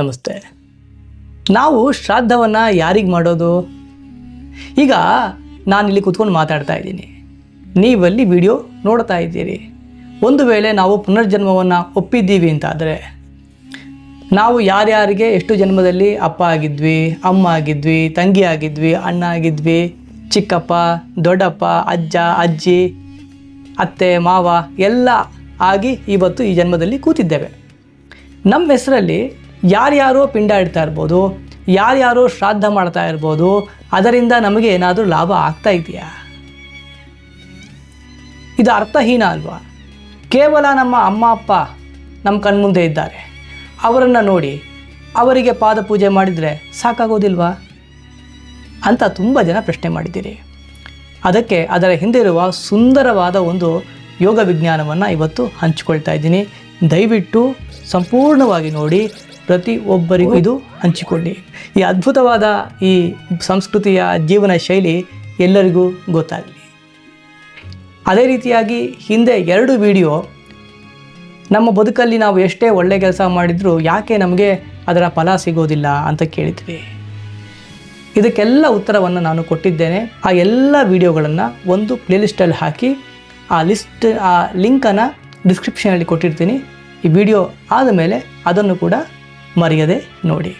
ನಮಸ್ತೆ. ನಾವು ಶ್ರಾದ್ದವನ್ನು ಯಾರಿಗೆ ಮಾಡೋದು? ಈಗ ನಾನು ಇಲ್ಲಿ ಕೂತ್ಕೊಂಡು ಮಾತಾಡ್ತಾ ಇದ್ದೀನಿ. ನೀವಲ್ಲಿ ವಿಡಿಯೋ ನೋಡ್ತಾ ಇದ್ದೀರಿ. ಒಂದು ವೇಳೆ ನಾವು ಪುನರ್ಜನ್ಮವನ್ನು ಒಪ್ಪಿದ್ದೀವಿ ಅಂತಾದರೆ, ನಾವು ಯಾರ್ಯಾರಿಗೆ ಎಷ್ಟು ಜನ್ಮದಲ್ಲಿ ಅಪ್ಪ ಆಗಿದ್ವಿ, ಅಮ್ಮ ಆಗಿದ್ವಿ, ತಂಗಿ ಆಗಿದ್ವಿ, ಅಣ್ಣ ಆಗಿದ್ವಿ, ಚಿಕ್ಕಪ್ಪ, ದೊಡ್ಡಪ್ಪ, ಅಜ್ಜ, ಅಜ್ಜಿ, ಅತ್ತೆ, ಮಾವ, ಎಲ್ಲ ಆಗಿ ಇವತ್ತು ಈ ಜನ್ಮದಲ್ಲಿ ಕೂತಿದ್ದೇವೆ. ನಮ್ಮ ಹೆಸರಲ್ಲಿ ಯಾರ್ಯಾರೋ ಪಿಂಡ ಇಡ್ತಾ ಇರ್ಬೋದು, ಯಾರ್ಯಾರೋ ಶ್ರಾದ್ದ ಮಾಡ್ತಾ ಇರ್ಬೋದು, ಅದರಿಂದ ನಮಗೆ ಏನಾದರೂ ಲಾಭ ಆಗ್ತಾ ಇದೆಯಾ? ಇದು ಅರ್ಥಹೀನ ಅಲ್ವಾ? ಕೇವಲ ನಮ್ಮ ಅಮ್ಮ, ಅಪ್ಪ ನಮ್ಮ ಕಣ್ಮುಂದೆ ಇದ್ದಾರೆ. ಅವರನ್ನು ನೋಡಿ ಅವರಿಗೆ ಪಾದ ಪೂಜೆ ಮಾಡಿದರೆ ಸಾಕಾಗೋದಿಲ್ವಾ? ಅಂತ ತುಂಬ ಜನ ಪ್ರಶ್ನೆ ಮಾಡಿದ್ದೀರಿ. ಅದಕ್ಕೆ ಅದರ ಹಿಂದಿರುವ ಸುಂದರವಾದ ಒಂದು ಯೋಗ ವಿಜ್ಞಾನವನ್ನು ಇವತ್ತು ಹಂಚಿಕೊಳ್ತಾ ಇದ್ದೀನಿ. ದಯವಿಟ್ಟು ಸಂಪೂರ್ಣವಾಗಿ ನೋಡಿ ಪ್ರತಿ ಒಬ್ಬರಿಗೂ ಇದು ಹಂಚಿಕೊಳ್ಳಿ. ಈ ಅದ್ಭುತವಾದ ಈ ಸಂಸ್ಕೃತಿಯ ಜೀವನ ಶೈಲಿ ಎಲ್ಲರಿಗೂ ಗೊತ್ತಾಗಲಿ. ಅದೇ ರೀತಿಯಾಗಿ ಹಿಂದೆ ಎರಡು ವಿಡಿಯೋ ನಮ್ಮ ಬದುಕಲ್ಲಿ ನಾವು ಎಷ್ಟೇ ಒಳ್ಳೆ ಕೆಲಸ ಮಾಡಿದರೂ ಯಾಕೆ ನಮಗೆ ಅದರ ಫಲ ಸಿಗೋದಿಲ್ಲ ಅಂತ ಕೇಳಿದ್ವಿ. ಇದಕ್ಕೆಲ್ಲ ಉತ್ತರವನ್ನು ನಾನು ಕೊಟ್ಟಿದ್ದೇನೆ. ಆ ಎಲ್ಲ ವಿಡಿಯೋಗಳನ್ನು ಒಂದು ಪ್ಲೇಲಿಸ್ಟಲ್ಲಿ ಹಾಕಿ ಆ ಲಿಸ್ಟ್, ಆ ಲಿಂಕನ್ನು ಡಿಸ್ಕ್ರಿಪ್ಷನಲ್ಲಿ ಕೊಟ್ಟಿರ್ತೀನಿ. ಈ ವಿಡಿಯೋ ಆದಮೇಲೆ ಅದನ್ನು ಕೂಡ ಮರೆಯದೆ ನೋಡಿ.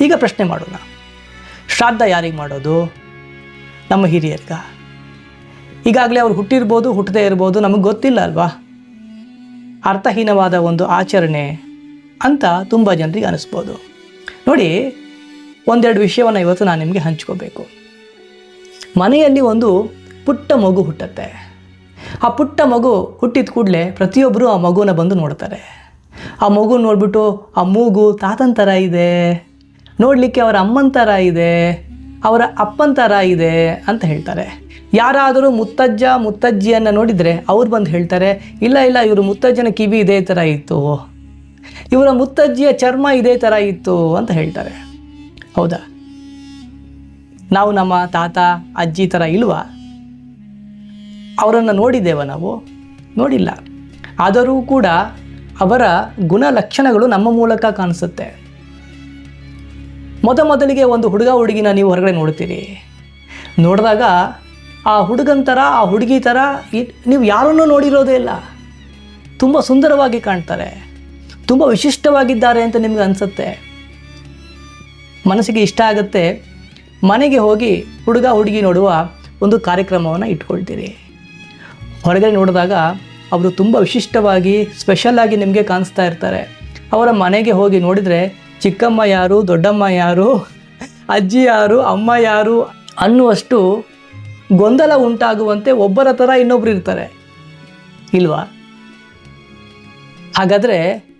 ಈಗ ಪ್ರಶ್ನೆ ಮಾಡೋಣ. ಶ್ರಾದ್ದ ಯಾರಿಗೆ ಮಾಡೋದು? ನಮ್ಮ ಹಿರಿಯರ್ಗ. ಈಗಾಗಲೇ ಅವ್ರು ಹುಟ್ಟಿರ್ಬೋದು, ಹುಟ್ಟದೇ ಇರ್ಬೋದು, ನಮಗೆ ಗೊತ್ತಿಲ್ಲ ಅಲ್ವಾ? ಅರ್ಥಹೀನವಾದ ಒಂದು ಆಚರಣೆ ಅಂತ ತುಂಬ ಜನರಿಗೆ ಅನಿಸ್ಬೋದು. ನೋಡಿ, ಒಂದೆರಡು ವಿಷಯವನ್ನು ಇವತ್ತು ನಾನು ನಿಮಗೆ ಹಂಚ್ಕೋಬೇಕು. ಮನೆಯಲ್ಲಿ ಒಂದು ಪುಟ್ಟ ಮಗು ಹುಟ್ಟತ್ತೆ. ಆ ಪುಟ್ಟ ಮಗು ಹುಟ್ಟಿದ ಕೂಡಲೇ ಪ್ರತಿಯೊಬ್ಬರು ಆ ಮಗುನ ಬಂದು ನೋಡ್ತಾರೆ. ಆ ಮಗು ನೋಡಿಬಿಟ್ಟು, ಆ ಮೂಗು ತಾತನ ಥರ ಇದೆ. ನೋಡಲಿಕ್ಕೆ ಅವರ ಅಮ್ಮನ ಥರ ಇದೆ, ಅವರ ಅಪ್ಪನ ಥರ ಇದೆ ಅಂತ ಹೇಳ್ತಾರೆ. ಯಾರಾದರೂ ಮುತ್ತಜ್ಜ, ಮುತ್ತಜ್ಜಿಯನ್ನು ನೋಡಿದರೆ ಅವ್ರು ಬಂದು ಹೇಳ್ತಾರೆ, ಇಲ್ಲ ಇಲ್ಲ, ಇವರು ಮುತ್ತಜ್ಜನ ಕಿವಿ ಇದೇ ಥರ ಇತ್ತು. ಇವರ ಮುತ್ತಜ್ಜಿಯ ಚರ್ಮ ಇದೇ ಥರ ಇತ್ತು ಅಂತ ಹೇಳ್ತಾರೆ. ಹೌದಾ? ನಾವು ನಮ್ಮ ತಾತ, ಅಜ್ಜಿ ಥರ ಇಲ್ವಾ? ಅವರನ್ನು ನೋಡಿದ್ದೇವ ನಾವು? ನೋಡಿಲ್ಲ. ಆದರೂ ಕೂಡ ಅವರ ಗುಣಲಕ್ಷಣಗಳು ನಮ್ಮ ಮೂಲಕ ಕಾಣಿಸುತ್ತೆ. ಮೊದ ಮೊದಲಿಗೆ ಒಂದು ಹುಡುಗ ಹುಡುಗಿನ ನೀವು ಹೊರಗಡೆ ನೋಡ್ತೀರಿ ನೋಡಿದಾಗ ಆ ಹುಡುಗನ ಥರ, ಆ ಹುಡುಗಿ ಥರ ನೀವು ಯಾರನ್ನೂ ನೋಡಿರೋದೇ ಇಲ್ಲ. ತುಂಬ ಸುಂದರವಾಗಿ ಕಾಣ್ತಾರೆ. ತುಂಬ ವಿಶಿಷ್ಟವಾಗಿದ್ದಾರೆ ಅಂತ ನಿಮ್ಗೆ ಅನಿಸುತ್ತೆ. ಮನಸ್ಸಿಗೆ ಇಷ್ಟ ಆಗುತ್ತೆ. ಮನೆಗೆ ಹೋಗಿ ಹುಡುಗ ಹುಡುಗಿ ನೋಡುವ ಒಂದು ಕಾರ್ಯಕ್ರಮವನ್ನು ಇಟ್ಕೊಳ್ತೀರಿ. ಹೊರಗಡೆ ನೋಡಿದಾಗ ಅವರು ತುಂಬ ವಿಶಿಷ್ಟವಾಗಿ ಸ್ಪೆಷಲ್ಲಾಗಿ ನಿಮಗೆ ಕಾಣಿಸ್ತಾ ಇರ್ತಾರೆ. ಅವರ ಮನೆಗೆ ಹೋಗಿ ನೋಡಿದರೆ, ಚಿಕ್ಕಮ್ಮ ಯಾರು, ದೊಡ್ಡಮ್ಮ ಯಾರು, ಅಜ್ಜಿ ಯಾರು, ಅಮ್ಮ ಯಾರು ಅನ್ನುವಷ್ಟು ಗೊಂದಲ ಉಂಟಾಗುವಂತೆ ಒಬ್ಬರ ಥರ ಇನ್ನೊಬ್ರು ಇರ್ತಾರೆ. ಇಲ್ವಾ? ಹಾಗಾದರೆ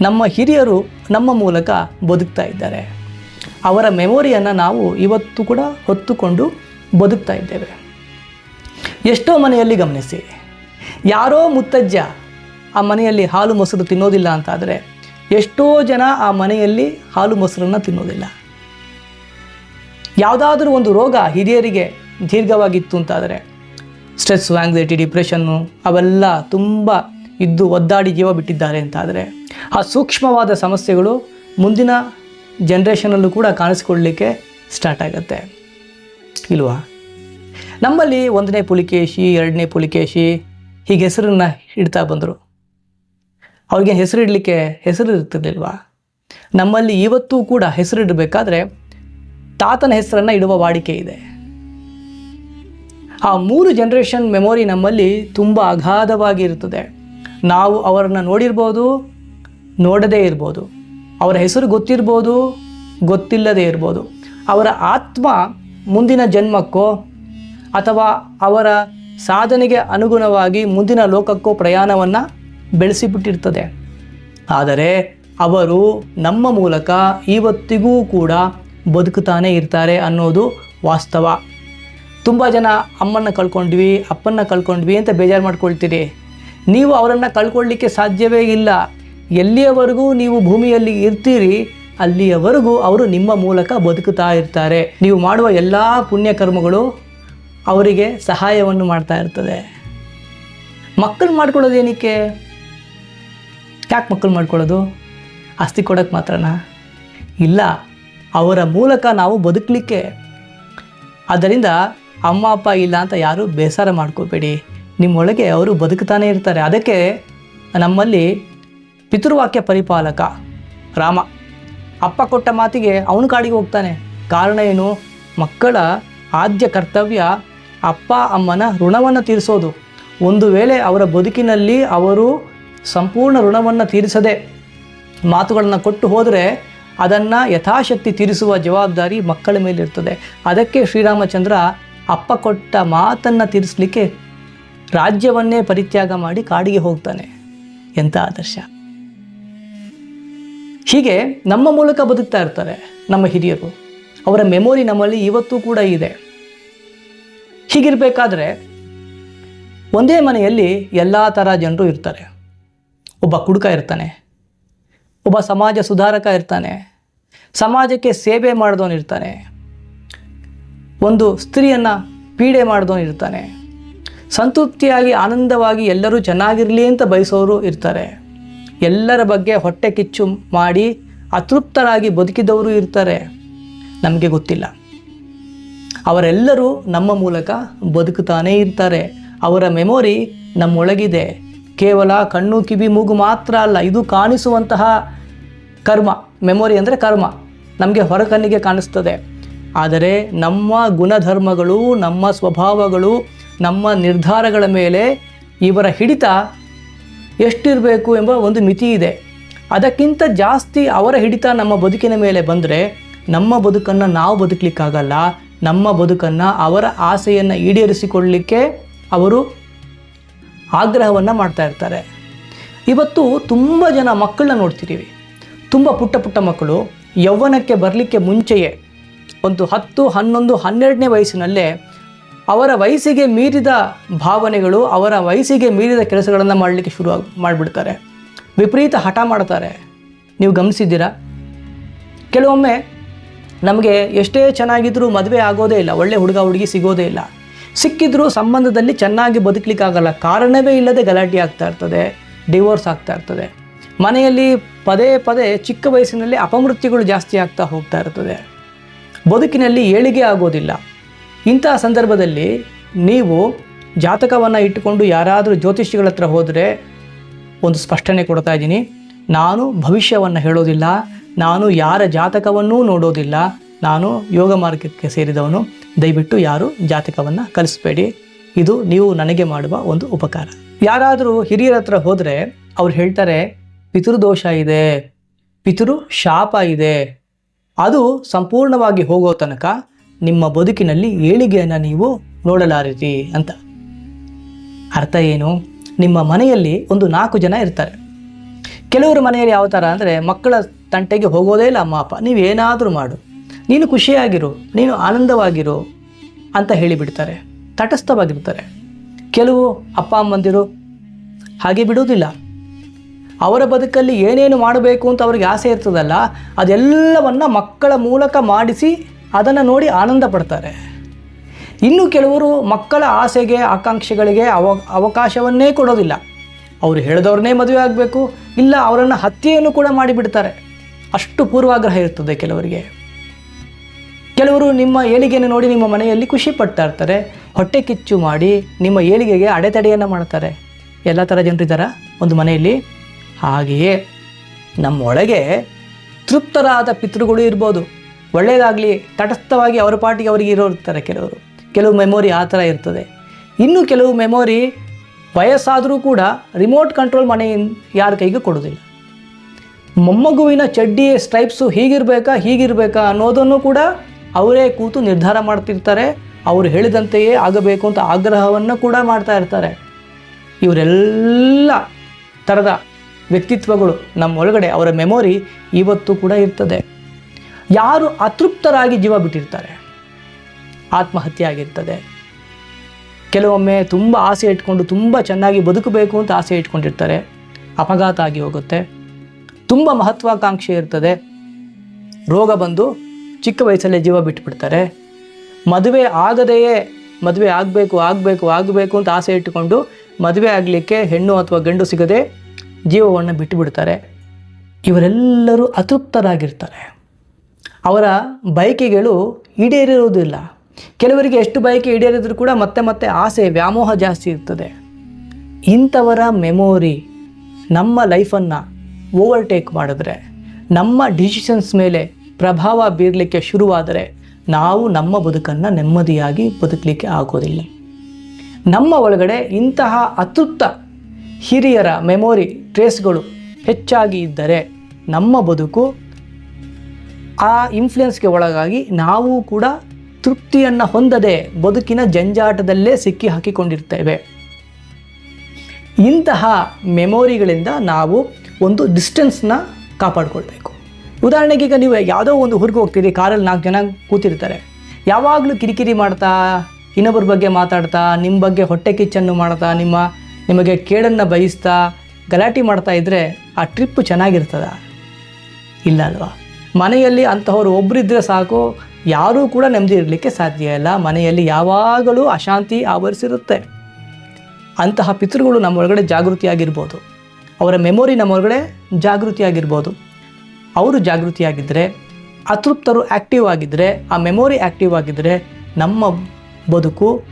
ನಮ್ಮ ಹಿರಿಯರು ನಮ್ಮ ಮೂಲಕ ಬದುಕ್ತಾ ಇದ್ದಾರೆ. ಅವರ ಮೆಮೊರಿಯನ್ನು ನಾವು ಇವತ್ತು ಕೂಡ ಹೊತ್ತುಕೊಂಡು ಬದುಕ್ತಾ ಇದ್ದೇವೆ. ಎಷ್ಟೋ ಮನೆಯಲ್ಲಿ ಗಮನಿಸಿ. ಯಾರೋ ಮುತ್ತಜ್ಜ ಆ ಮನೆಯಲ್ಲಿ ಹಾಲು ಮೊಸರು ತಿನ್ನೋದಿಲ್ಲ ಅಂತಾದರೆ ಎಷ್ಟೋ ಜನ ಆ ಮನೆಯಲ್ಲಿ ಹಾಲು ಮೊಸರನ್ನು ತಿನ್ನೋದಿಲ್ಲ. ಯಾವುದಾದ್ರೂ ಒಂದು ರೋಗ ಹಿರಿಯರಿಗೆ ದೀರ್ಘವಾಗಿತ್ತು ಅಂತಾದರೆ ಸ್ಟ್ರೆಸ್ಸು ಆಂಗ್ಸೈಟಿ ಡಿಪ್ರೆಷನ್ನು ಅವೆಲ್ಲ ತುಂಬ ಇದ್ದು ಒದ್ದಾಡಿ ಜೀವ ಬಿಟ್ಟಿದ್ದಾರೆ ಅಂತಾದರೆ ಆ ಸೂಕ್ಷ್ಮವಾದ ಸಮಸ್ಯೆಗಳು ಮುಂದಿನ ಜನ್ರೇಷನಲ್ಲೂ ಕೂಡ ಕಾಣಿಸ್ಕೊಳ್ಳಲಿಕ್ಕೆ ಸ್ಟಾರ್ಟ್ ಆಗುತ್ತೆ. ಇಲ್ವಾ? ನಮ್ಮಲ್ಲಿ ಒಂದನೇ ಪುಲಿಕೇಶಿ, ಎರಡನೇ ಪುಲಿಕೇಶಿ ಹೀಗೆ ಹೆಸರನ್ನ ಇಡ್ತಾ ಬಂದರು. ಅವ್ರಿಗೆ ಹೆಸರು ಇಡಲಿಕ್ಕೆ ಹೆಸರು ಇರ್ತಿರ್ಲಿಲ್ವಾ? ನಮ್ಮಲ್ಲಿ ಇವತ್ತೂ ಕೂಡ ಹೆಸರಿಡಬೇಕಾದ್ರೆ ತಾತನ ಹೆಸರನ್ನು ಇಡುವ ವಾಡಿಕೆ ಇದೆ. ಆ ಮೂರು ಜನ್ರೇಷನ್ ಮೆಮೊರಿ ನಮ್ಮಲ್ಲಿ ತುಂಬ ಅಗಾಧವಾಗಿ ಇರ್ತದೆ. ನಾವು ಅವರನ್ನು ನೋಡಿರ್ಬೋದು, ನೋಡದೇ ಇರ್ಬೋದು. ಅವರ ಹೆಸರು ಗೊತ್ತಿರ್ಬೋದು, ಗೊತ್ತಿಲ್ಲದೇ ಇರ್ಬೋದು. ಅವರ ಆತ್ಮ ಮುಂದಿನ ಜನ್ಮಕ್ಕೋ ಅಥವಾ ಅವರ ಸಾಧನೆಗೆ ಅನುಗುಣವಾಗಿ ಮುಂದಿನ ಲೋಕಕ್ಕೂ ಪ್ರಯಾಣವನ್ನು ಬೆಳೆಸಿಬಿಟ್ಟಿರ್ತದೆ. ಆದರೆ ಅವರು ನಮ್ಮ ಮೂಲಕ ಇವತ್ತಿಗೂ ಕೂಡ ಬದುಕುತ್ತಾನೆ ಇರ್ತಾರೆ ಅನ್ನೋದು ವಾಸ್ತವ. ತುಂಬ ಜನ ಅಮ್ಮನ್ನ ಕಳ್ಕೊಂಡ್ವಿ, ಅಪ್ಪನ್ನ ಕಳ್ಕೊಂಡ್ವಿ ಅಂತ ಬೇಜಾರು ಮಾಡ್ಕೊಳ್ತೀರಿ. ನೀವು ಅವರನ್ನು ಕಳ್ಕೊಳ್ಳಿಕ್ಕೆ ಸಾಧ್ಯವೇ ಇಲ್ಲ. ಎಲ್ಲಿಯವರೆಗೂ ನೀವು ಭೂಮಿಯಲ್ಲಿ ಇರ್ತೀರಿ, ಅಲ್ಲಿಯವರೆಗೂ ಅವರು ನಿಮ್ಮ ಮೂಲಕ ಬದುಕುತ್ತಾ ಇರ್ತಾರೆ. ನೀವು ಮಾಡುವ ಎಲ್ಲ ಪುಣ್ಯ ಕರ್ಮಗಳು ಅವರಿಗೆ ಸಹಾಯವನ್ನು ಮಾಡ್ತಾ ಇರ್ತದೆ. ಮಕ್ಕಳು ಮಾಡ್ಕೊಳ್ಳೋದೇನಕ್ಕೆ? ಯಾಕೆ ಮಕ್ಕಳು ಮಾಡ್ಕೊಳ್ಳೋದು? ಆಸ್ತಿ ಕೊಡೋಕ್ಕೆ ಮಾತ್ರನಾ? ಇಲ್ಲ, ಅವರ ಮೂಲಕ ನಾವು ಬದುಕಲಿಕ್ಕೆ. ಆದ್ದರಿಂದ ಅಮ್ಮ, ಅಪ್ಪ ಇಲ್ಲ ಅಂತ ಯಾರೂ ಬೇಸರ ಮಾಡ್ಕೋಬೇಡಿ. ನಿಮ್ಮೊಳಗೆ ಅವರು ಬದುಕ್ತಾನೆ ಇರ್ತಾರೆ. ಅದಕ್ಕೆ ನಮ್ಮಲ್ಲಿ ಪಿತೃವಾಕ್ಯ ಪರಿಪಾಲಕ ರಾಮ. ಅಪ್ಪ ಕೊಟ್ಟ ಮಾತಿಗೆ ಅವನು ಕಾಡಿಗೆ ಹೋಗ್ತಾನೆ. ಕಾರಣ ಏನು? ಮಕ್ಕಳ ಆದ್ಯ ಕರ್ತವ್ಯ ಅಪ್ಪ ಅಮ್ಮನ ಋಣವನ್ನು ತೀರಿಸೋದು. ಒಂದು ವೇಳೆ ಅವರ ಬದುಕಿನಲ್ಲಿ ಅವರು ಸಂಪೂರ್ಣ ಋಣವನ್ನು ತೀರಿಸದೆ ಮಾತುಗಳನ್ನು ಕೊಟ್ಟು ಹೋದರೆ ಅದನ್ನು ಯಥಾಶಕ್ತಿ ತೀರಿಸುವ ಜವಾಬ್ದಾರಿ ಮಕ್ಕಳ ಮೇಲಿರ್ತದೆ. ಅದಕ್ಕೆ ಶ್ರೀರಾಮಚಂದ್ರ ಅಪ್ಪ ಕೊಟ್ಟ ಮಾತನ್ನು ತೀರಿಸಲಿಕ್ಕೆ ರಾಜ್ಯವನ್ನೇ ಪರಿತ್ಯಾಗ ಮಾಡಿ ಕಾಡಿಗೆ ಹೋಗ್ತಾನೆ. ಎಂಥ ಆದರ್ಶ. ಹೀಗೆ ನಮ್ಮ ಮೂಲಕ ಬದುಕ್ತಾ ಇರ್ತಾರೆ ನಮ್ಮ ಹಿರಿಯರು. ಅವರ ಮೆಮೊರಿ ನಮ್ಮಲ್ಲಿ ಇವತ್ತೂ ಕೂಡ ಇದೆ. ಹೀಗಿರಬೇಕಾದ್ರೆ ಒಂದೇ ಮನೆಯಲ್ಲಿ ಎಲ್ಲ ಥರ ಜನರು ಇರ್ತಾರೆ. ಒಬ್ಬ ಕುಡುಕ ಇರ್ತಾನೆ, ಒಬ್ಬ ಸಮಾಜ ಸುಧಾರಕ ಇರ್ತಾನೆ, ಸಮಾಜಕ್ಕೆ ಸೇವೆ ಮಾಡಿದವನು ಇರ್ತಾನೆ, ಒಂದು ಸ್ತ್ರೀಯನ್ನು ಪೀಡೆ ಮಾಡಿದವನು ಇರ್ತಾನೆ, ಸಂತೃಪ್ತಿಯಾಗಿ ಆನಂದವಾಗಿ ಎಲ್ಲರೂ ಚೆನ್ನಾಗಿರಲಿ ಅಂತ ಬಯಸೋರು ಇರ್ತಾರೆ. ಎಲ್ಲರ ಬಗ್ಗೆ ಹೊಟ್ಟೆ ಕಿಚ್ಚು ಮಾಡಿ ಅತೃಪ್ತರಾಗಿ ಬದುಕಿದವರು ಇರ್ತಾರೆ. ನಮಗೆ ಗೊತ್ತಿಲ್ಲ. ಅವರೆಲ್ಲರೂ ನಮ್ಮ ಮೂಲಕ ಬದುಕುತ್ತಾನೇ ಇರ್ತಾರೆ. ಅವರ ಮೆಮೊರಿ ನಮ್ಮೊಳಗಿದೆ. ಕೇವಲ ಕಣ್ಣು, ಕಿವಿ, ಮೂಗು ಮಾತ್ರ ಅಲ್ಲ, ಇದು ಕಾಣಿಸುವಂತಹ ಕರ್ಮ. ಮೆಮೊರಿ ಅಂದರೆ ಕರ್ಮ. ನಮಗೆ ಹೊರಕಣ್ಣಿಗೆ ಕಾಣಿಸ್ತದೆ. ಆದರೆ ನಮ್ಮ ಗುಣಧರ್ಮಗಳು, ನಮ್ಮ ಸ್ವಭಾವಗಳು, ನಮ್ಮ ನಿರ್ಧಾರಗಳ ಮೇಲೆ ಇವರ ಹಿಡಿತ ಎಷ್ಟಿರಬೇಕು ಎಂಬ ಒಂದು ಮಿತಿ ಇದೆ. ಅದಕ್ಕಿಂತ ಜಾಸ್ತಿ ಅವರ ಹಿಡಿತ ನಮ್ಮ ಬದುಕಿನ ಮೇಲೆ ಬಂದರೆ ನಮ್ಮ ಬದುಕನ್ನು ನಾವು ಬದುಕಲಿಕ್ಕಾಗಲ್ಲ. ನಮ್ಮ ಬದುಕನ್ನು, ಅವರ ಆಸೆಯನ್ನು ಈಡೇರಿಸಿಕೊಳ್ಳಲಿಕ್ಕೆ ಅವರು ಆಗ್ರಹವನ್ನು ಮಾಡ್ತಾ ಇರ್ತಾರೆ. ಇವತ್ತು ತುಂಬ ಜನ ಮಕ್ಕಳನ್ನ ನೋಡ್ತಿದ್ದೀವಿ. ತುಂಬ ಪುಟ್ಟ ಪುಟ್ಟ ಮಕ್ಕಳು, ಯೌವನಕ್ಕೆ ಬರಲಿಕ್ಕೆ ಮುಂಚೆಯೇ ಒಂದು ಹತ್ತು, ಹನ್ನೊಂದು, ಹನ್ನೆರಡನೇ ವಯಸ್ಸಿನಲ್ಲೇ ಅವರ ವಯಸ್ಸಿಗೆ ಮೀರಿದ ಭಾವನೆಗಳು, ಅವರ ವಯಸ್ಸಿಗೆ ಮೀರಿದ ಕೆಲಸಗಳನ್ನು ಮಾಡಲಿಕ್ಕೆ ಶುರು ಮಾಡಿಬಿಡ್ತಾರೆ. ವಿಪರೀತ ಹಠ ಮಾಡ್ತಾರೆ. ನೀವು ಗಮನಿಸಿದ್ದೀರಾ? ಕೆಲವೊಮ್ಮೆ ನಮಗೆ ಎಷ್ಟೇ ಚೆನ್ನಾಗಿದ್ರೂ ಮದುವೆ ಆಗೋದೇ ಇಲ್ಲ, ಒಳ್ಳೆ ಹುಡುಗ ಹುಡುಗಿ ಸಿಗೋದೇ ಇಲ್ಲ. ಸಿಕ್ಕಿದ್ರೂ ಸಂಬಂಧದಲ್ಲಿ ಚೆನ್ನಾಗಿ ಬದುಕಲಿಕ್ಕಾಗಲ್ಲ, ಕಾರಣವೇ ಇಲ್ಲದೆ ಗಲಾಟೆ ಆಗ್ತಾ ಇರ್ತದೆ, ಡಿವೋರ್ಸ್ ಆಗ್ತಾ ಇರ್ತದೆ. ಮನೆಯಲ್ಲಿ ಪದೇ ಪದೇ ಚಿಕ್ಕ ವಯಸ್ಸಿನಲ್ಲಿ ಅಪಮೃತ್ಯುಗಳು ಜಾಸ್ತಿ ಆಗ್ತಾ ಹೋಗ್ತಾ ಇರ್ತದೆ. ಬದುಕಿನಲ್ಲಿ ಏಳಿಗೆ ಆಗೋದಿಲ್ಲ. ಇಂತಹ ಸಂದರ್ಭದಲ್ಲಿ ನೀವು ಜಾತಕವನ್ನು ಇಟ್ಟುಕೊಂಡು ಯಾರಾದರೂ ಜ್ಯೋತಿಷಿಗಳ ಹತ್ರ ಹೋದರೆ ಒಂದು ಸ್ಪಷ್ಟನೆ ಕೊಡ್ತಾ ಇದ್ದೀನಿ. ನಾನು ಭವಿಷ್ಯವನ್ನು ಹೇಳೋದಿಲ್ಲ ನಾನು ಯಾರ ಜಾತಕವನ್ನೂ ನೋಡೋದಿಲ್ಲ. ನಾನು ಯೋಗ ಮಾರ್ಗಕ್ಕೆ ಸೇರಿದವನು. ದಯವಿಟ್ಟು ಯಾರು ಜಾತಕವನ್ನು ಕಲಿಸ್ಬೇಡಿ. ಇದು ನೀವು ನನಗೆ ಮಾಡುವ ಒಂದು ಉಪಕಾರ. ಯಾರಾದರೂ ಹಿರಿಯರ ಹತ್ರ ಹೋದರೆ ಅವ್ರು ಹೇಳ್ತಾರೆ, ಪಿತೃದೋಷ ಇದೆ, ಪಿತೃ ಶಾಪ ಇದೆ. ಅದು ಸಂಪೂರ್ಣವಾಗಿ ಹೋಗೋ ತನಕ ನಿಮ್ಮ ಬದುಕಿನಲ್ಲಿ ಏಳಿಗೆಯನ್ನು ನೀವು ನೋಡಲಾರಿರಿ ಅಂತ. ಅರ್ಥ ಏನು? ನಿಮ್ಮ ಮನೆಯಲ್ಲಿ ಒಂದು ನಾಲ್ಕು ಜನ ಇರ್ತಾರೆ. ಕೆಲವರು ಮನೆಯಲ್ಲಿ ಯಾವ ಥರ ಅಂದರೆ ಮಕ್ಕಳ ತಂಟೆಗೆ ಹೋಗೋದೇ ಇಲ್ಲ, ಅಮ್ಮ, ಅಪ್ಪ ನೀವೇನಾದರೂ ಮಾಡು. ನೀನು ಖುಷಿಯಾಗಿರು, ನೀನು ಆನಂದವಾಗಿರು ಅಂತ ಹೇಳಿಬಿಡ್ತಾರೆ, ತಟಸ್ಥವಾಗಿರ್ತಾರೆ. ಕೆಲವು ಅಪ್ಪ, ಅಮ್ಮಂದಿರು ಹಾಗೆ ಬಿಡುವುದಿಲ್ಲ. ಅವರ ಬದುಕಲ್ಲಿ ಏನೇನು ಮಾಡಬೇಕು ಅಂತ ಅವ್ರಿಗೆ ಆಸೆ ಇರ್ತದಲ್ಲ, ಅದೆಲ್ಲವನ್ನು ಮಕ್ಕಳ ಮೂಲಕ ಮಾಡಿಸಿ ಅದನ್ನು ನೋಡಿ ಆನಂದ ಪಡ್ತಾರೆ. ಇನ್ನು ಕೆಲವರು ಮಕ್ಕಳ ಆಸೆಗೆ, ಆಕಾಂಕ್ಷೆಗಳಿಗೆ ಅವ, ಅವಕಾಶವನ್ನೇ ಕೊಡೋದಿಲ್ಲ. ಅವರು ಹೇಳಿದವ್ರನ್ನೇ ಮದುವೆ ಆಗಬೇಕು, ಇಲ್ಲ ಅವರನ್ನು ಹತ್ಯೆಯನ್ನು ಕೂಡ ಮಾಡಿಬಿಡ್ತಾರೆ. ಅಷ್ಟು ಪೂರ್ವಾಗ್ರಹ ಇರ್ತದೆ ಕೆಲವರಿಗೆ. ಕೆಲವರು ನಿಮ್ಮ ಏಳಿಗೆಯನ್ನು ನೋಡಿ ನಿಮ್ಮ ಮನೆಯಲ್ಲಿ ಖುಷಿ ಪಡ್ತಾ ಇರ್ತಾರೆ, ಹೊಟ್ಟೆ ಕಿಚ್ಚು ಮಾಡಿ ನಿಮ್ಮ ಏಳಿಗೆಗೆ ಅಡೆತಡೆಯನ್ನು ಮಾಡ್ತಾರೆ. ಎಲ್ಲ ಥರ ಜನರಿದ್ದಾರ ಒಂದು ಮನೆಯಲ್ಲಿ? ಹಾಗೆಯೇ ನಮ್ಮೊಳಗೆ ತೃಪ್ತರಾದ ಪಿತೃಗಳು ಇರ್ಬೋದು. ಒಳ್ಳೆಯದಾಗಲಿ, ತಟಸ್ಥವಾಗಿ ಅವರ ಪಾಟಿಗೆ ಅವರಿಗೆ ಇರೋರ್ತಾರೆ ಕೆಲವರು. ಕೆಲವು ಮೆಮೊರಿ ಆ ಥರ ಇರ್ತದೆ. ಇನ್ನು ಕೆಲವು ಮೆಮೊರಿ ವಯಸ್ಸಾದರೂ ಕೂಡ ರಿಮೋಟ್ ಕಂಟ್ರೋಲ್ ಮನೆಯ ಯಾರ ಕೈಗೂ ಕೊಡೋದಿಲ್ಲ ಮೊಮ್ಮಗುವಿನ ಚಡ್ಡಿ ಸ್ಟ್ರೈಪ್ಸು ಹೀಗಿರಬೇಕಾ ಹೀಗಿರಬೇಕಾ ಅನ್ನೋದನ್ನು ಕೂಡ ಅವರೇ ಕೂತು ನಿರ್ಧಾರ ಮಾಡ್ತಿರ್ತಾರೆ. ಅವರು ಹೇಳಿದಂತೆಯೇ ಆಗಬೇಕು ಅಂತ ಆಗ್ರಹವನ್ನು ಕೂಡ ಮಾಡ್ತಾ ಇರ್ತಾರೆ. ಇವರೆಲ್ಲ ಥರದ ವ್ಯಕ್ತಿತ್ವಗಳು ನಮ್ಮ ಒಳಗಡೆ ಅವರ ಮೆಮೊರಿ ಇವತ್ತು ಕೂಡ ಇರ್ತದೆ. ಯಾರು ಅತೃಪ್ತರಾಗಿ ಜೀವ ಬಿಟ್ಟಿರ್ತಾರೆ. ಆತ್ಮಹತ್ಯೆ ಆಗಿರ್ತದೆ. ಕೆಲವೊಮ್ಮೆ ತುಂಬ ಆಸೆ ಇಟ್ಕೊಂಡು ತುಂಬ ಚೆನ್ನಾಗಿ ಬದುಕಬೇಕು ಅಂತ ಆಸೆ ಇಟ್ಕೊಂಡಿರ್ತಾರೆ. ಅಪಘಾತ ಆಗಿ ಹೋಗುತ್ತೆ. ತುಂಬ ಮಹತ್ವಾಕಾಂಕ್ಷೆ ಇರ್ತದೆ. ರೋಗ ಬಂದು ಚಿಕ್ಕ ವಯಸ್ಸಲ್ಲೇ ಜೀವ ಬಿಟ್ಬಿಡ್ತಾರೆ. ಮದುವೆ ಆಗದೆಯೇ ಮದುವೆ ಆಗಬೇಕು ಆಗಬೇಕು ಆಗಬೇಕು ಅಂತ ಆಸೆ ಇಟ್ಟುಕೊಂಡು ಮದುವೆ ಆಗಲಿಕ್ಕೆ ಹೆಣ್ಣು ಅಥವಾ ಗಂಡು ಸಿಗದೆ ಜೀವವನ್ನು ಬಿಟ್ಟುಬಿಡ್ತಾರೆ ಇವರೆಲ್ಲರೂ ಅತೃಪ್ತರಾಗಿರ್ತಾರೆ. ಅವರ ಬಯಕೆಗಳು ಈಡೇರಿರುವುದಿಲ್ಲ ಕೆಲವರಿಗೆ ಎಷ್ಟು ಬಯಕೆ ಈಡೇರಿದರೂ ಕೂಡ ಮತ್ತೆ ಮತ್ತೆ ಆಸೆ, ವ್ಯಾಮೋಹ ಜಾಸ್ತಿ ಇರ್ತದೆ. ಇಂಥವರ ಮೆಮೊರಿ ನಮ್ಮ ಲೈಫನ್ನು ಓವರ್ಟೇಕ್ ಮಾಡಿದ್ರೆ, ನಮ್ಮ ಡಿಸಿಷನ್ಸ್ ಮೇಲೆ ಪ್ರಭಾವ ಬೀರಲಿಕ್ಕೆ ಶುರುವಾದರೆ ನಾವು ನಮ್ಮ ಬದುಕನ್ನು ನೆಮ್ಮದಿಯಾಗಿ ಬದುಕಲಿಕ್ಕೆ ಆಗೋದಿಲ್ಲ. ನಮ್ಮ ಒಳಗಡೆ ಇಂತಹ ಅತೃಪ್ತ ಹಿರಿಯರ ಮೆಮೊರಿ ಟ್ರೇಸ್ಗಳು ಹೆಚ್ಚಾಗಿ ಇದ್ದರೆ ನಮ್ಮ ಬದುಕು ಆ ಇನ್ಫ್ಲುಯೆನ್ಸ್ಗೆ ಒಳಗಾಗಿ ನಾವು ಕೂಡ ತೃಪ್ತಿಯನ್ನು ಹೊಂದದೆ ಬದುಕಿನ ಜಂಜಾಟದಲ್ಲೇ ಸಿಕ್ಕಿ ಹಾಕಿಕೊಂಡಿರ್ತೇವೆ. ಇಂತಹ ಮೆಮೊರಿಗಳಿಂದ ನಾವು ಒಂದು ಡಿಸ್ಟೆನ್ಸ್ನ ಕಾಪಾಡಿಕೊಳ್ಬೇಕು. ಉದಾಹರಣೆಗೆ ಈಗ ನೀವು ಯಾವುದೋ ಒಂದು ಊರಿಗೆ ಹೋಗ್ತೀರಿ, ಕಾರಲ್ಲಿ ನಾಲ್ಕು ಜನ ಕೂತಿರ್ತಾರೆ. ಯಾವಾಗಲೂ ಕಿರಿಕಿರಿ ಮಾಡ್ತಾ, ಇನ್ನೊಬ್ಬರ ಬಗ್ಗೆ ಮಾತಾಡ್ತಾ, ನಿಮ್ಮ ಬಗ್ಗೆ ಹೊಟ್ಟೆ ಕಿಚ್ಚನ್ನು ಮಾಡ್ತಾ, ನಿಮ್ಮ, ನಿಮಗೆ ಕೇಳನ್ನು ಬಯಸ್ತಾ, ಗಲಾಟೆ ಮಾಡ್ತಾ ಇದ್ದರೆ ಆ ಟ್ರಿಪ್ ಚೆನ್ನಾಗಿರ್ತದ? ಇಲ್ಲ ಅಲ್ವಾ? ಮನೆಯಲ್ಲಿ ಅಂತಹವರು ಒಬ್ಬರಿದ್ದರೆ ಸಾಕು ಯಾರೂ ಕೂಡ ನೆಮ್ಮದಿ ಇರಲಿಕ್ಕೆ ಸಾಧ್ಯ ಇಲ್ಲ. ಮನೆಯಲ್ಲಿ ಯಾವಾಗಲೂ ಅಶಾಂತಿ ಆವರಿಸಿರುತ್ತೆ. ಅಂತಹ ಪಿತೃಗಳು ನಮ್ಮೊಳಗಡೆ ಜಾಗೃತಿಯಾಗಿರ್ಬೋದು. ಅವರ ಮೆಮೊರಿ ನಮ್ಮೊಳಗಡೆ ಜಾಗೃತಿಯಾಗಿರ್ಬೋದು. ಅವರು ಜಾಗೃತಿಯಾಗಿದ್ದರೆ ಅತೃಪ್ತರು ಆ್ಯಕ್ಟಿವ್ ಆಗಿದ್ದರೆ ಆ ಮೆಮೊರಿ ಆ್ಯಕ್ಟಿವ್ ಆಗಿದ್ದರೆ ನಮ್ಮ ಬದುಕು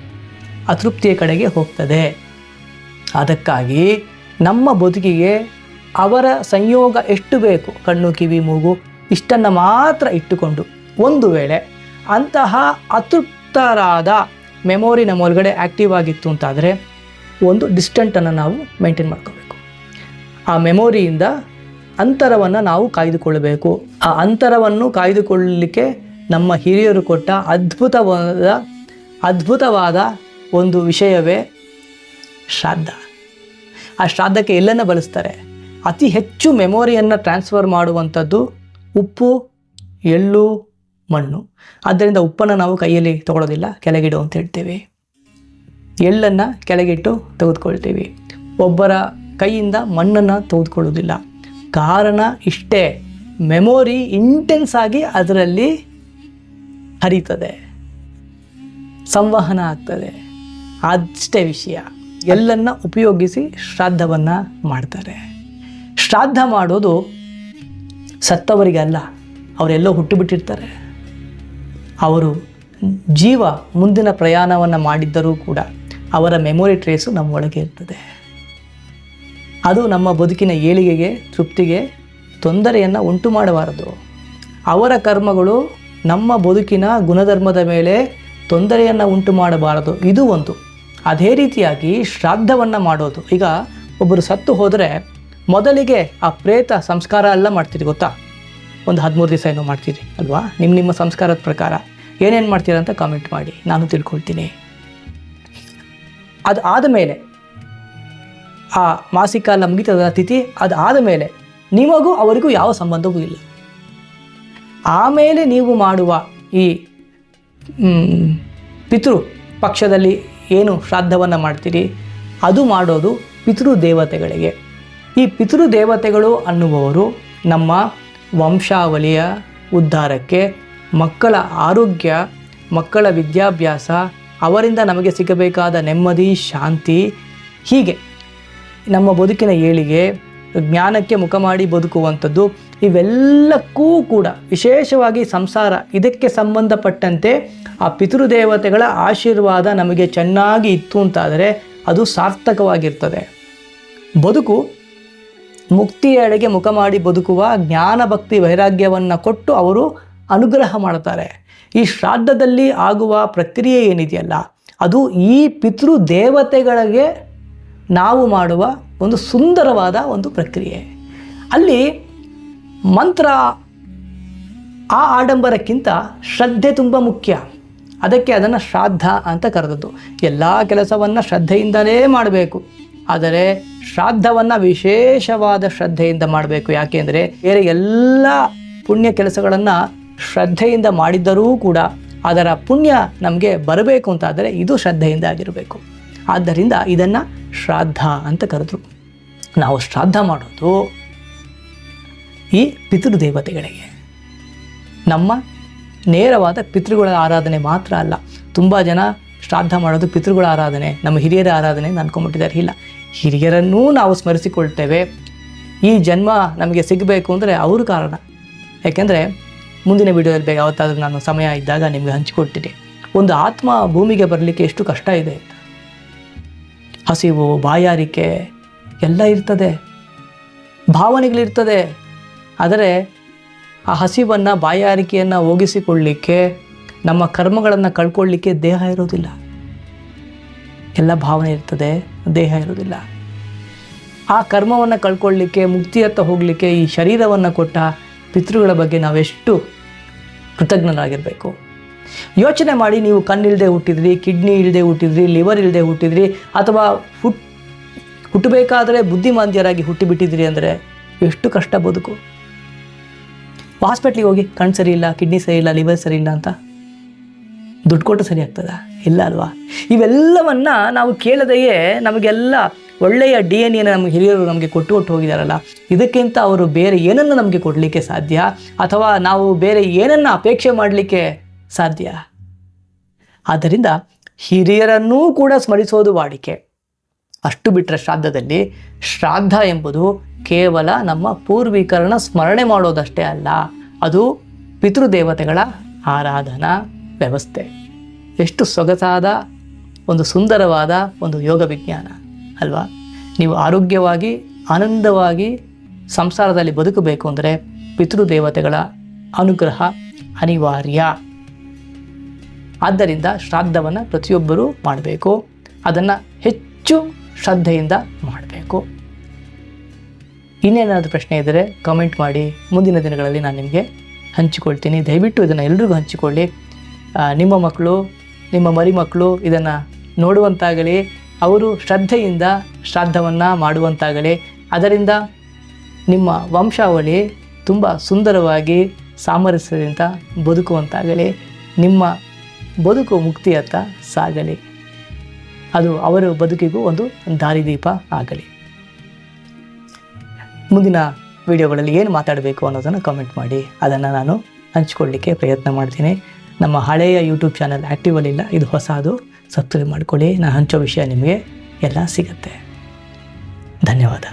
ಅತೃಪ್ತಿಯ ಕಡೆಗೆ ಹೋಗ್ತದೆ. ಅದಕ್ಕಾಗಿ ನಮ್ಮ ಬದುಕಿಗೆ ಅವರ ಸಂಯೋಗ ಎಷ್ಟು ಬೇಕು? ಕಣ್ಣು, ಕಿವಿ, ಮೂಗು, ಇಷ್ಟನ್ನು ಮಾತ್ರ ಇಟ್ಟುಕೊಂಡು ಒಂದು ವೇಳೆ ಅಂತಹ ಅತೃಪ್ತರಾದ ಮೆಮೊರಿ ನಮ್ಮ ಒಳಗಡೆ ಆ್ಯಕ್ಟಿವ್ ಆಗಿತ್ತು ಅಂತಾದರೆ ಒಂದು ಡಿಸ್ಟೆಂಟನ್ನು ನಾವು ಮೇಂಟೈನ್ ಮಾಡ್ಕೋಬೇಕು. ಆ ಮೆಮೊರಿಯಿಂದ ಅಂತರವನ್ನು ನಾವು ಕಾಯ್ದುಕೊಳ್ಳಬೇಕು. ಆ ಅಂತರವನ್ನು ಕಾಯ್ದುಕೊಳ್ಳಲಿಕ್ಕೆ ನಮ್ಮ ಹಿರಿಯರು ಕೊಟ್ಟ ಅದ್ಭುತವಾದ ಅದ್ಭುತವಾದ ಒಂದು ವಿಷಯವೇ ಶ್ರಾದ್ದ. ಆ ಶ್ರಾದ್ದಕ್ಕೆ ಎಲ್ಲನ್ನ ಬಳಸ್ತಾರೆ? ಅತಿ ಹೆಚ್ಚು ಮೆಮೊರಿಯನ್ನು ಟ್ರಾನ್ಸ್ಫರ್ ಮಾಡುವಂಥದ್ದು ಉಪ್ಪು, ಎಳ್ಳು ಮಣ್ಣು. ಆದ್ದರಿಂದ ಉಪ್ಪನ್ನು ನಾವು ಕೈಯಲ್ಲಿ ತಗೊಳ್ಳೋದಿಲ್ಲ, ಕೆಳಗಿಡು ಅಂತ ಹೇಳ್ತೇವೆ. ಎಳ್ಳನ್ನು ಕೆಳಗಿಟ್ಟು ತೆಗೆದುಕೊಳ್ತೀವಿ. ಒಬ್ಬರ ಕೈಯಿಂದ ಮಣ್ಣನ್ನು ತೆಗೆದುಕೊಳ್ಳೋದಿಲ್ಲ ಕಾರಣ ಇಷ್ಟೇ. ಮೆಮೊರಿ ಇಂಟೆನ್ಸ್ ಆಗಿ ಅದರಲ್ಲಿ ಹರಿತದೆ. ಸಂವಹನ ಆಗ್ತದೆ. ಅಷ್ಟೇ ವಿಷಯ. ಎಲ್ಲನ್ನು ಉಪಯೋಗಿಸಿ ಶ್ರಾದ್ದವನ್ನು ಮಾಡ್ತಾರೆ. ಶ್ರಾದ್ದ ಮಾಡೋದು ಸತ್ತವರಿಗಲ್ಲ, ಅವರೆಲ್ಲೋ ಹುಟ್ಟುಬಿಟ್ಟಿರ್ತಾರೆ ಅವರು ಜೀವ ಮುಂದಿನ ಪ್ರಯಾಣವನ್ನು ಮಾಡಿದ್ದರೂ ಕೂಡ ಅವರ ಮೆಮೊರಿ ಟ್ರೇಸು ನಮ್ಮ ಒಳಗೆ ಇರ್ತದೆ. ಅದು ನಮ್ಮ ಬದುಕಿನ ಏಳಿಗೆಗೆ, ತೃಪ್ತಿಗೆ, ತೊಂದರೆಯನ್ನು ಉಂಟು ಮಾಡಬಾರದು. ಅವರ ಕರ್ಮಗಳು ನಮ್ಮ ಬದುಕಿನ ಗುಣಧರ್ಮದ ಮೇಲೆ ತೊಂದರೆಯನ್ನು ಉಂಟು ಮಾಡಬಾರದು. ಇದು ಒಂದು. ಅದೇ ರೀತಿಯಾಗಿ ಶ್ರಾದ್ದವನ್ನು ಮಾಡೋದು. ಈಗ ಒಬ್ಬರು ಸತ್ತು ಹೋದರೆ ಮೊದಲಿಗೆ ಆ ಪ್ರೇತ ಸಂಸ್ಕಾರ ಎಲ್ಲ ಮಾಡ್ತೀರಿ ಗೊತ್ತಾ? ಒಂದು ಹದಿಮೂರು ದಿವಸ ಏನೋ ಮಾಡ್ತೀರಿ, ಅಲ್ವಾ? ನಿಮ್ಮ ನಿಮ್ಮ ಸಂಸ್ಕಾರದ ಪ್ರಕಾರ. ಏನೇನು ಮಾಡ್ತೀರ ಅಂತ ಕಾಮೆಂಟ್ ಮಾಡಿ, ನಾನು ತಿಳ್ಕೊಳ್ತೀನಿ. ಅದು ಆದಮೇಲೆ ಆ ಮಾಸಿಕ ಎಲ್ಲ ಮುಗಿತದ ತಿಥಿ ಅದು ಆದಮೇಲೆ ನಿಮಗೂ ಅವರಿಗೂ ಯಾವ ಸಂಬಂಧವೂ ಇಲ್ಲ. ಆಮೇಲೆ ನೀವು ಮಾಡುವ ಈ ಪಿತೃ ಪಕ್ಷದಲ್ಲಿ ಏನು ಶ್ರಾದ್ದವನ್ನು ಮಾಡ್ತೀರಿ, ಅದು ಮಾಡೋದು ಪಿತೃ ದೇವತೆಗಳಿಗೆ. ಈ ಪಿತೃ ದೇವತೆಗಳು ಅನ್ನುವವರು ನಮ್ಮ ವಂಶಾವಳಿಯ ಉದ್ಧಾರಕ್ಕೆ ಮಕ್ಕಳ ಆರೋಗ್ಯ, ಮಕ್ಕಳ ವಿದ್ಯಾಭ್ಯಾಸ, ಅವರಿಂದ ನಮಗೆ ಸಿಗಬೇಕಾದ ನೆಮ್ಮದಿ, ಶಾಂತಿ, ಹೀಗೆ ನಮ್ಮ ಬದುಕಿನ ಏಳಿಗೆ ಜ್ಞಾನಕ್ಕೆ ಮುಖ ಮಾಡಿ ಬದುಕುವಂಥದ್ದು ಇವೆಲ್ಲಕ್ಕೂ ಕೂಡ ವಿಶೇಷವಾಗಿ ಸಂಸಾರ ಇದಕ್ಕೆ ಸಂಬಂಧಪಟ್ಟಂತೆ ಆ ಪಿತೃದೇವತೆಗಳ ಆಶೀರ್ವಾದ ನಮಗೆ ಚೆನ್ನಾಗಿ ಇತ್ತು ಅಂತಾದರೆ ಅದು ಸಾರ್ಥಕವಾಗಿರ್ತದೆ. ಬದುಕು ಮುಕ್ತಿಯೆಡೆಗೆ ಮುಖ ಮಾಡಿ ಬದುಕುವ ಜ್ಞಾನ ಭಕ್ತಿ ವೈರಾಗ್ಯವನ್ನು ಕೊಟ್ಟು ಅವರು ಅನುಗ್ರಹ ಮಾಡ್ತಾರೆ ಈ ಶ್ರಾದ್ದದಲ್ಲಿ ಆಗುವ ಪ್ರಕ್ರಿಯೆ ಏನಿದೆಯಲ್ಲ, ಅದು ಈ ಪಿತೃ ದೇವತೆಗಳಿಗೆ ನಾವು ಮಾಡುವ ಒಂದು ಸುಂದರವಾದ ಒಂದು ಪ್ರಕ್ರಿಯೆ. ಅಲ್ಲಿ ಮಂತ್ರ ಆ ಆಡಂಬರಕ್ಕಿಂತ ಶ್ರದ್ಧೆ ತುಂಬ ಮುಖ್ಯ. ಅದಕ್ಕೆ ಅದನ್ನು ಶ್ರಾದ್ದ ಅಂತ ಕರೆದದ್ದು. ಎಲ್ಲ ಕೆಲಸವನ್ನು ಶ್ರದ್ಧೆಯಿಂದಲೇ ಮಾಡಬೇಕು. ಆದರೆ ಶ್ರಾದ್ದವನ್ನು ವಿಶೇಷವಾದ ಶ್ರದ್ಧೆಯಿಂದ ಮಾಡಬೇಕು. ಯಾಕೆಂದರೆ ಬೇರೆ ಎಲ್ಲ ಪುಣ್ಯ ಕೆಲಸಗಳನ್ನು ಶ್ರದ್ಧೆಯಿಂದ ಮಾಡಿದ್ದರೂ ಕೂಡ ಅದರ ಪುಣ್ಯ ನಮಗೆ ಬರಬೇಕು ಅಂತಾದರೆ ಇದು ಶ್ರದ್ಧೆಯಿಂದ ಆಗಿರಬೇಕು. ಆದ್ದರಿಂದ ಇದನ್ನು ಶ್ರಾದ್ದ ಅಂತ ಕರೆದ್ರು. ನಾವು ಶ್ರಾದ್ದ ಮಾಡೋದು ಈ ಪಿತೃದೇವತೆಗಳಿಗೆ. ನಮ್ಮ ನೇರವಾದ ಪಿತೃಗಳ ಆರಾಧನೆ ಮಾತ್ರ ಅಲ್ಲ, ತುಂಬ ಜನ ಶ್ರಾದ್ದ ಮಾಡೋದು ಪಿತೃಗಳ ಆರಾಧನೆ, ನಮ್ಮ ಹಿರಿಯರ ಆರಾಧನೆ ಅಂತ ಅನ್ಕೊಂಡ್ಬಿಟ್ಟಿದ್ದಾರೆ. ಇಲ್ಲ, ಹಿರಿಯರನ್ನೂ ನಾವು ಸ್ಮರಿಸಿಕೊಳ್ತೇವೆ. ಈ ಜನ್ಮ ನಮಗೆ ಸಿಗಬೇಕು ಅಂದರೆ ಅವರು ಕಾರಣ. ಯಾಕೆಂದರೆ ಮುಂದಿನ ವಿಡಿಯೋದಲ್ಲಿ ಬೇಗ ಯಾವತ್ತಾದರೂ ನಾನು ಸಮಯ ಇದ್ದಾಗ ನಿಮಗೆ ಹಂಚಿಕೊಡ್ತೀನಿ ಒಂದು ಆತ್ಮ ಭೂಮಿಗೆ ಬರಲಿಕ್ಕೆ ಎಷ್ಟು ಕಷ್ಟ ಇದೆ. ಹಸಿವು, ಬಾಯಾರಿಕೆ ಎಲ್ಲ ಇರ್ತದೆ. ಭಾವನೆಗಳಿರ್ತದೆ. ಆದರೆ ಆ ಹಸಿವನ್ನು, ಬಾಯಾರಿಕೆಯನ್ನು ಹೋಗಿಸಿಕೊಳ್ಳಲಿಕ್ಕೆ ನಮ್ಮ ಕರ್ಮಗಳನ್ನು ಕಳ್ಕೊಳ್ಳಿಕ್ಕೆ ದೇಹ ಇರೋದಿಲ್ಲ. ಎಲ್ಲ ಭಾವನೆ ಇರ್ತದೆ, ದೇಹ ಇರೋದಿಲ್ಲ. ಆ ಕರ್ಮವನ್ನು ಕಳ್ಕೊಳ್ಳಿಕ್ಕೆ ಮುಕ್ತಿಯತ್ತ ಹೋಗಲಿಕ್ಕೆ ಈ ಶರೀರವನ್ನು ಕೊಟ್ಟ ಪಿತೃಗಳ ಬಗ್ಗೆ ನಾವೆಷ್ಟು ಕೃತಜ್ಞರಾಗಿರಬೇಕು. ಯೋಚನೆ ಮಾಡಿ ನೀವು ಕಣ್ಣಿಲ್ಲದೆ ಹುಟ್ಟಿದ್ರಿ, ಕಿಡ್ನಿ ಇಲ್ಲದೆ ಹುಟ್ಟಿದ್ರಿ, ಲಿವರ್ ಇಲ್ಲದೆ ಹುಟ್ಟಿದ್ರಿ, ಅಥವಾ ಹುಟ್, ಹುಟ್ಟಬೇಕಾದರೆ ಬುದ್ಧಿಮಾಂದ್ಯರಾಗಿ ಹುಟ್ಟಿಬಿಟ್ಟಿದ್ರಿ ಅಂದರೆ ಎಷ್ಟು ಕಷ್ಟ ಬದುಕು. ಹಾಸ್ಪಿಟ್ಲಿಗೆ ಹೋಗಿ ಕಣ್ಣು ಸರಿ ಇಲ್ಲ, ಕಿಡ್ನಿ ಸರಿ ಇಲ್ಲ, ಲಿವರ್ ಸರಿ ಇಲ್ಲ ಅಂತ. ದುಡ್ಡು ಕೊಟ್ಟು ಸರಿ ಆಗ್ತದ? ಇಲ್ಲ ಅಲ್ವಾ? ಇವೆಲ್ಲವನ್ನ ನಾವು ಕೇಳದೆಯೇ ನಮಗೆಲ್ಲ ಒಳ್ಳೆಯ ಡಿ ಎನ್ ಎನ ನಮಗೆ ಹಿರಿಯರು ನಮಗೆ ಕೊಟ್ಟು ಕೊಟ್ಟು ಹೋಗಿದ್ದಾರಲ್ಲ ಇದಕ್ಕಿಂತ ಅವರು ಬೇರೆ ಏನನ್ನು ನಮಗೆ ಕೊಡಲಿಕ್ಕೆ ಸಾಧ್ಯ? ಅಥವಾ ನಾವು ಬೇರೆ ಏನನ್ನು ಅಪೇಕ್ಷೆ ಮಾಡಲಿಕ್ಕೆ ಸಾಧ್ಯ? ಆದ್ದರಿಂದ ಹಿರಿಯರನ್ನೂ ಕೂಡ ಸ್ಮರಿಸೋದು ವಾಡಿಕೆ. ಅಷ್ಟು ಬಿಟ್ಟರೆ ಶ್ರಾದ್ದದಲ್ಲಿ ಶ್ರಾದ್ದ ಎಂಬುದು ಕೇವಲ ನಮ್ಮ ಪೂರ್ವಿಕರನ್ನ ಸ್ಮರಣೆ ಮಾಡೋದಷ್ಟೇ ಅಲ್ಲ, ಅದು ಪಿತೃದೇವತೆಗಳ ಆರಾಧನಾ ವ್ಯವಸ್ಥೆ. ಎಷ್ಟು ಸೊಗಸಾದ, ಒಂದು ಸುಂದರವಾದ ಒಂದು ಯೋಗ ವಿಜ್ಞಾನ, ಅಲ್ವಾ? ನೀವು ಆರೋಗ್ಯವಾಗಿ, ಆನಂದವಾಗಿ ಸಂಸಾರದಲ್ಲಿ ಬದುಕಬೇಕು ಅಂದರೆ ಪಿತೃದೇವತೆಗಳ ಅನುಗ್ರಹ ಅನಿವಾರ್ಯ. ಆದ್ದರಿಂದ ಶ್ರಾದ್ದವನ್ನು ಪ್ರತಿಯೊಬ್ಬರೂ ಮಾಡಬೇಕು. ಅದನ್ನು ಹೆಚ್ಚು ಶ್ರದ್ಧೆಯಿಂದ ಮಾಡಬೇಕು. ಇನ್ನೇನಾದರೂ ಪ್ರಶ್ನೆ ಇದ್ದರೆ ಕಮೆಂಟ್ ಮಾಡಿ. ಮುಂದಿನ ದಿನಗಳಲ್ಲಿ ನಾನು ನಿಮಗೆ ಹಂಚಿಕೊಳ್ತೀನಿ. ದಯವಿಟ್ಟು ಇದನ್ನು ಎಲ್ರಿಗೂ ಹಂಚಿಕೊಳ್ಳಿ. ನಿಮ್ಮ ಮಕ್ಕಳು, ನಿಮ್ಮ ಮರಿ ಮಕ್ಕಳು ಇದನ್ನು ನೋಡುವಂತಾಗಲಿ, ಅವರು ಶ್ರದ್ಧೆಯಿಂದ ಶ್ರಾದ್ದವನ್ನು ಮಾಡುವಂತಾಗಲಿ. ಅದರಿಂದ ನಿಮ್ಮ ವಂಶಾವಳಿ ತುಂಬ ಸುಂದರವಾಗಿ ಸಾಮರಸ್ಯದಿಂದ ಬದುಕುವಂತಾಗಲಿ. ನಿಮ್ಮ ಬದುಕು ಮುಕ್ತಿಯತ್ತ ಸಾಗಲಿ. ಅದು ಅವರ ಬದುಕಿಗೂ ಒಂದು ದಾರಿದೀಪ ಆಗಲಿ. ಮುಂದಿನ ವಿಡಿಯೋಗಳಲ್ಲಿ ಏನು ಮಾತಾಡಬೇಕು ಅನ್ನೋದನ್ನು ಕಮೆಂಟ್ ಮಾಡಿ. ಅದನ್ನು ನಾನು ಹಂಚ್ಕೊಳ್ಳಿಕ್ಕೆ ಪ್ರಯತ್ನ ಮಾಡ್ತೀನಿ. ನಮ್ಮ ಹಳೆಯ ಯೂಟ್ಯೂಬ್ ಚಾನಲ್ ಆ್ಯಕ್ಟಿವಲ್ಲಿಲ್ಲ ಇದು ಹೊಸದು. ಸಬ್ಸ್ಕ್ರೈಬ್ ಮಾಡ್ಕೊಳ್ಳಿ. ನಾನು ಹಂಚೋ ವಿಷಯ ನಿಮಗೆ ಎಲ್ಲ ಸಿಗುತ್ತೆ. ಧನ್ಯವಾದ.